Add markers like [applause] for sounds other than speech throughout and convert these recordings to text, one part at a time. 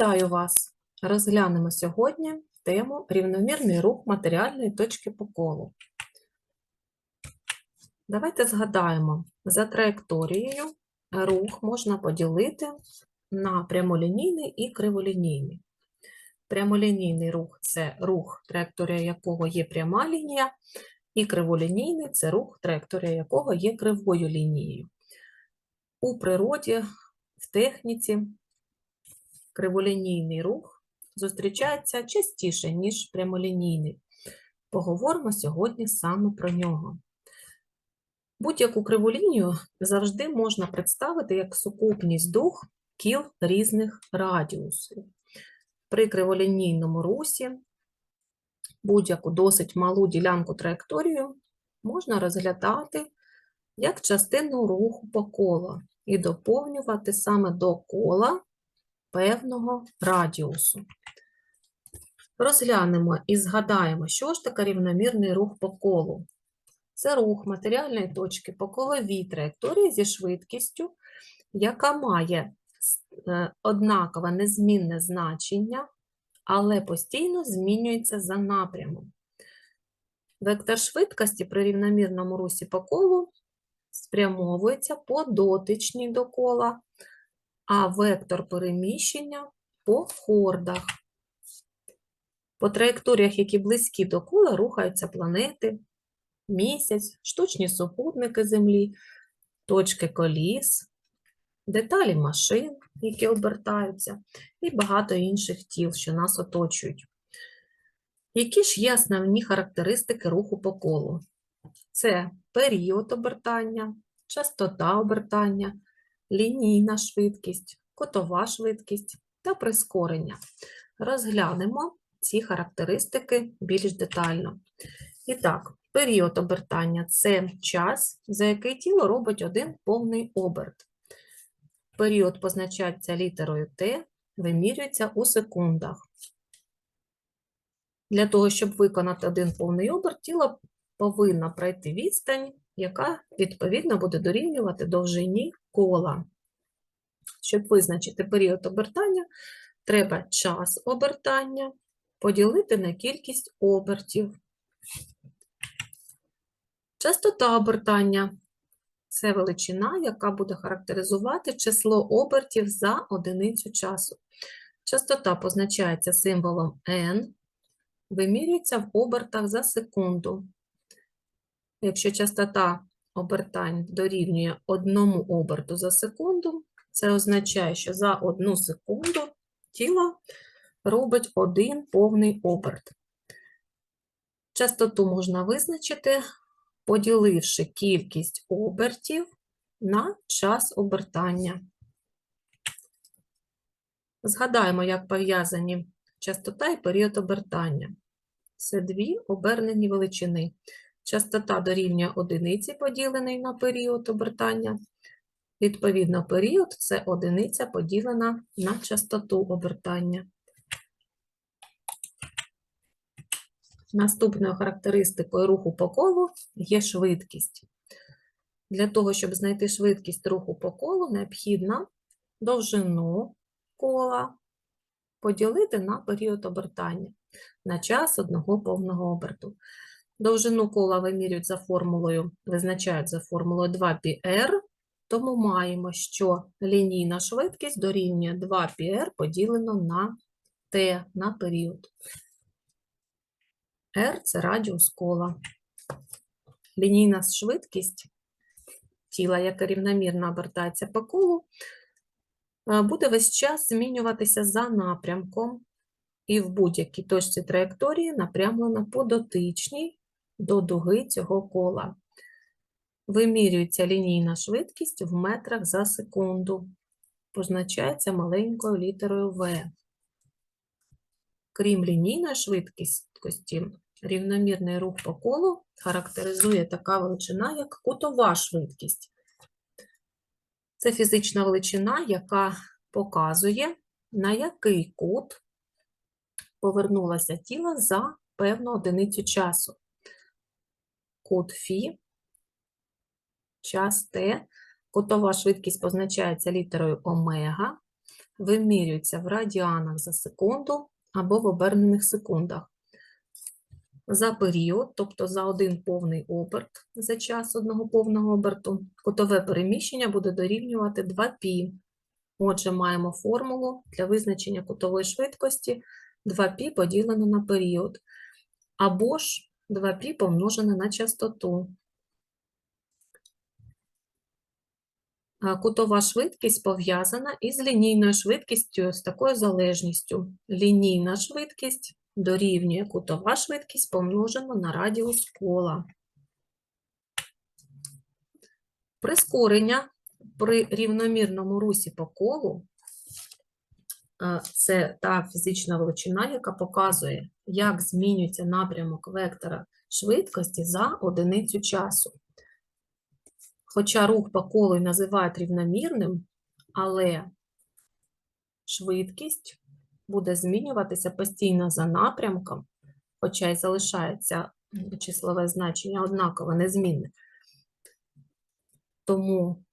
Вітаю вас! Розглянемо сьогодні тему рівномірний рух матеріальної точки по колу. Давайте згадаємо, за траєкторією рух можна поділити на прямолінійний і криволінійний. Прямолінійний рух це рух, траєкторія якого є пряма лінія, і криволінійний це рух, траєкторія якого є кривою лінією. У природі, в техніці криволінійний рух зустрічається частіше, ніж прямолінійний. Поговоримо сьогодні саме про нього. Будь-яку криву лінію завжди можна представити як сукупність двох кіл різних радіусів. При криволінійному русі будь-яку досить малу ділянку траєкторію можна розглядати як частину руху по колу і доповнювати саме до кола певного радіусу. Розглянемо і згадаємо, що ж таке рівномірний рух по колу. Це рух матеріальної точки по коловій траєкторії зі швидкістю, яка має е, однакове незмінне значення, але постійно змінюється за напрямом. Вектор швидкості при рівномірному русі по колу спрямовується по дотичній до кола, а вектор переміщення по хордах. По траєкторіях, які близькі до кола, рухаються планети, місяць, штучні супутники Землі, точки коліс, деталі машин, які обертаються, і багато інших тіл, що нас оточують. Які ж є основні характеристики руху по колу? Це період обертання, частота обертання, лінійна швидкість, котова швидкість та прискорення. Розглянемо ці характеристики більш детально. І так, період обертання це час, за який тіло робить один повний оберт. Період позначається літерою Т, вимірюється у секундах. Для того, щоб виконати один повний оберт, тіло повинно пройти відстань, яка відповідно буде дорівнювати довжині кола. Щоб визначити період обертання, треба час обертання поділити на кількість обертів. Частота обертання це величина, яка буде характеризувати число обертів за одиницю часу. Частота позначається символом n, вимірюється в обертах за секунду. Якщо частота обертань дорівнює одному оберту за секунду, це означає, що за одну секунду тіло робить один повний оберт. Частоту можна визначити, поділивши кількість обертів на час обертання. Згадаємо, як пов'язані частота і період обертання. Це дві обернені величини. Частота дорівнює одиниці, поділений на період обертання. Відповідно, період це одиниця поділена на частоту обертання. Наступною характеристикою руху по колу є швидкість. Для того, щоб знайти швидкість руху по колу, необхідно довжину кола поділити на період обертання на час одного повного оберту. Довжину кола вимірюють за формулою, визначають за формулою 2πr, тому маємо, що лінійна швидкість дорівнює 2πr поділено на t на період. R – це радіус кола. Лінійна швидкість тіла, яке рівномірно обертається по колу, е, буде весь час змінюватися за напрямком і в будь-якій точці траєкторії напрямлено по дотичній до дуги цього кола. Вимірюється лінійна швидкість в метрах за секунду. Позначається маленькою літерою В. Крім лінійної швидкості, рівномірний рух по колу характеризує така величина, як кутова швидкість. Це фізична величина, яка показує, на який кут повернулося тіло за певну одиницю часу. Кут Фі, час Т, кутова швидкість позначається літерою омега, вимірюється в радіанах за секунду або в обернених секундах. За період, тобто за один повний оберт за час одного повного оберту, кутове переміщення буде дорівнювати 2π. Отже, маємо формулу для визначення кутової швидкості 2π поділено на період, або ж 2π помножене на частоту. Кутова швидкість пов'язана із лінійною швидкістю з такою залежністю. Лінійна швидкість дорівнює кутова швидкість помножено на радіус кола. Прискорення при рівномірному русі по колу це та фізична величина, яка показує, як змінюється напрямок вектора швидкості за одиницю часу. Хоча рух по колу і називають рівномірним, але швидкість буде змінюватися постійно за напрямком, хоча й залишається числове значення однаково незмінне. Тому,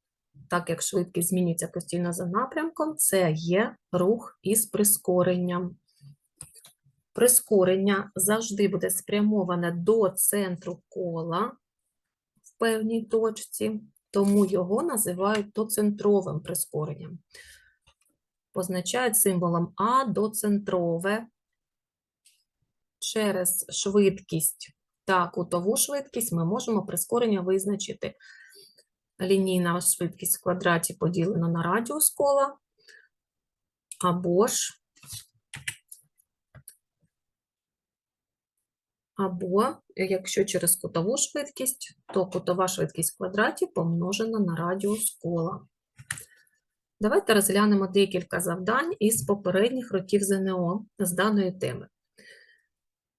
так як швидкість змінюється постійно за напрямком, це є рух із прискоренням. Прискорення завжди буде спрямоване до центру кола в певній точці, тому його називають доцентровим прискоренням. Позначають символом А доцентрове через швидкість та кутову швидкість ми можемо прискорення визначити. Лінійна швидкість в квадраті поділена на радіус кола, або ж Або, якщо через кутову швидкість, то кутова швидкість в квадраті помножена на радіус кола. Давайте розглянемо декілька завдань із попередніх років ЗНО з даної теми.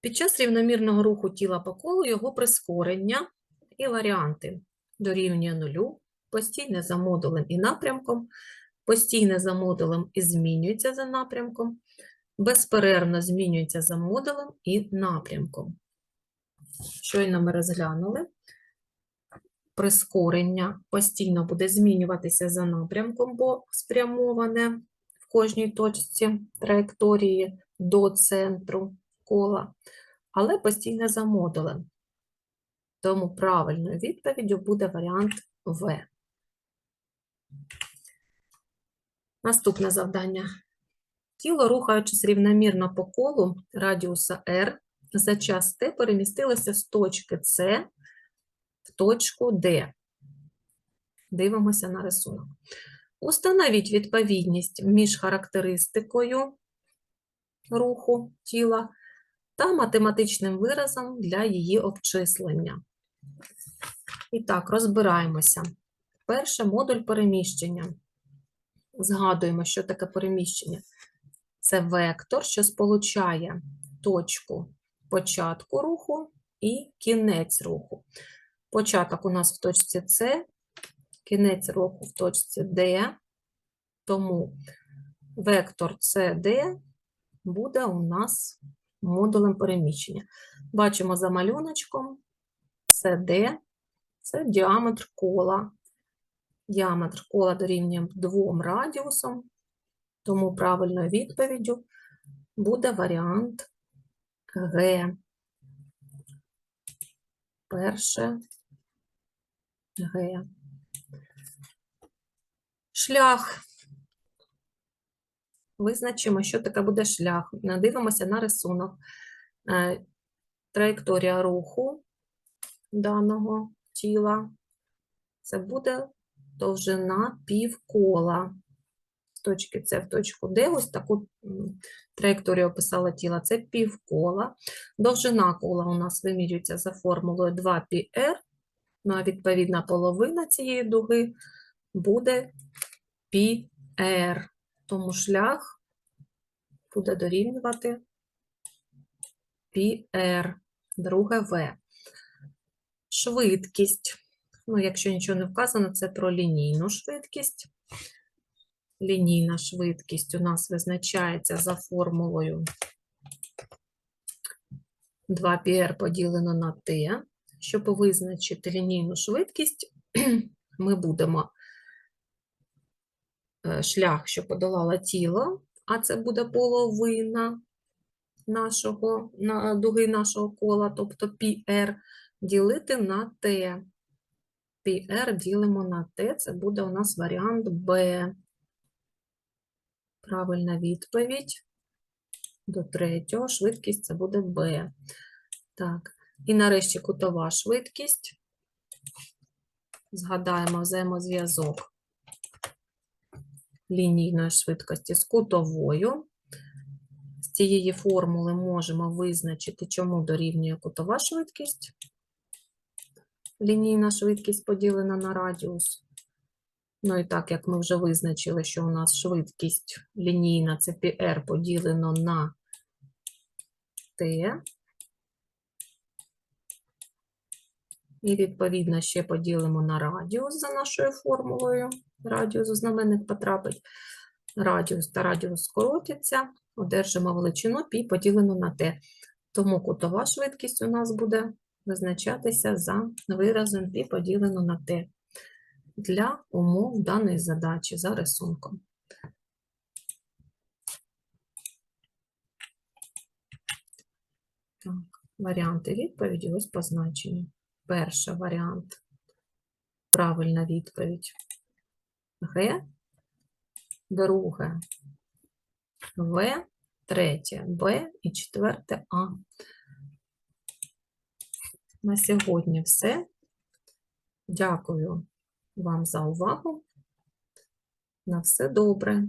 Під час рівномірного руху тіла по колу його прискорення і варіанти дорівнює нулю, постійне за модулем і напрямком, постійне за модулем і змінюється за напрямком, безперервно змінюється за модулем і напрямком. Щойно ми розглянули. Прискорення постійно буде змінюватися за напрямком, бо спрямоване в кожній точці траєкторії до центру кола, але постійно за модулем. Тому правильною відповіддю буде варіант В. Наступне завдання. Тіло, рухаючись рівномірно по колу радіуса R, за час Т перемістилося з точки С в точку Д. Дивимося на рисунок. Установіть відповідність між характеристикою руху тіла та математичним виразом для її обчислення. І так, розбираємося. Перше модуль переміщення. Згадуємо, що таке переміщення. Це вектор, що сполучає точку початку руху і кінець руху. Початок у нас в точці С, кінець руху в точці D, тому вектор CD буде у нас модулем переміщення. Бачимо за малюночком CD – це діаметр кола. Діаметр кола дорівнює двом радіусам, тому правильною відповіддю буде варіант Г. Перше Г. Шлях. Визначимо, що таке буде шлях. Надивимося на рисунок. Е, Траєкторія руху даного тіла. Це буде довжина півкола. З точки С в точку Д, ось таку м, траєкторію описала тіла, це півкола. Довжина кола у нас вимірюється за формулою 2πr, ну а відповідна половина цієї дуги буде πr. Тому шлях буде дорівнювати πr, друге В. Швидкість. Ну, якщо нічого не вказано, це про лінійну швидкість. Лінійна швидкість у нас визначається за формулою 2πr поділено на t. Щоб визначити лінійну швидкість, [clears throat] ми будемо е, шлях, що подолала тіло, а це буде половина нашого, на, дуги нашого кола, тобто πr, ділити на t. πr ділимо на t, це буде у нас варіант Б. Правильна відповідь до третього. Швидкість це буде B. Так, і нарешті кутова швидкість. Згадаємо взаємозв'язок лінійної швидкості з кутовою. З цієї формули можемо визначити, чому дорівнює кутова швидкість. Лінійна швидкість поділена на радіус. Ну і так, як ми вже визначили, що у нас швидкість лінійна це πr поділено на t. І відповідно ще поділимо на радіус за нашою формулою. Радіус у знаменник потрапить. Радіус та радіус скоротяться, одержимо величину π поділено на t. Тому кутова швидкість у нас буде визначатися за виразом π поділено на t для умов даної задачі за рисунком. Так, варіанти відповіді ось позначені. Перший варіант. Правильна відповідь. Г. Друге. В. Третє. Б. І четверте А. На сьогодні все. Дякую вам за увагу. На все добре.